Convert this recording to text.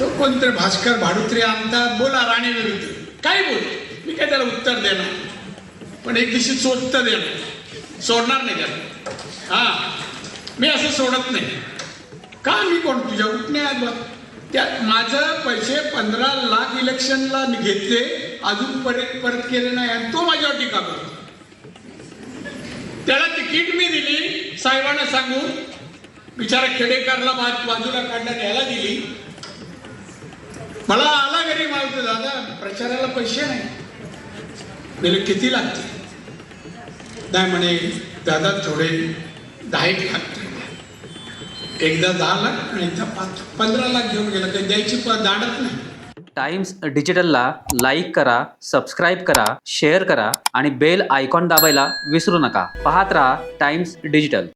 तो कोणतरी भास्कर भाडुत्रे आणतात बोला राणे विरुद्ध. काय बोल. मी काय त्याला उत्तर देणार पण एक दिवशी चोटत देणार. सोडणार नाही त्याला. हा. मी असं सोडत नाही. का मी कोण? तुझ्या उठण्यात बघ त्या माझं पैसे पंधरा लाख इलेक्शनला मी घेतले अजून परत परत केले नाही आणि तो माझ्यावर टीका करतो. त्याला तिकीट मी दिली. साहेबांना सांगून बिचारा खेडेकरला बाजूला काढण्यात याला दिली. मला आला घरी मागतो दादा प्रचाराला पैसे नाही. म्हणजे किती लागते नाही म्हणे दादा थोडे दहा एक लाख एकदा दहा लाख आणि एकदा पाच पंधरा लाख घेऊन गेला काही द्यायची दाडत नाही. टाइम्स डिजिटलला लाईक करा सबस्क्राईब करा शेअर करा आणि बेल आयकॉन दाबायला विसरू नका. पाहत राहा टाइम्स डिजिटल.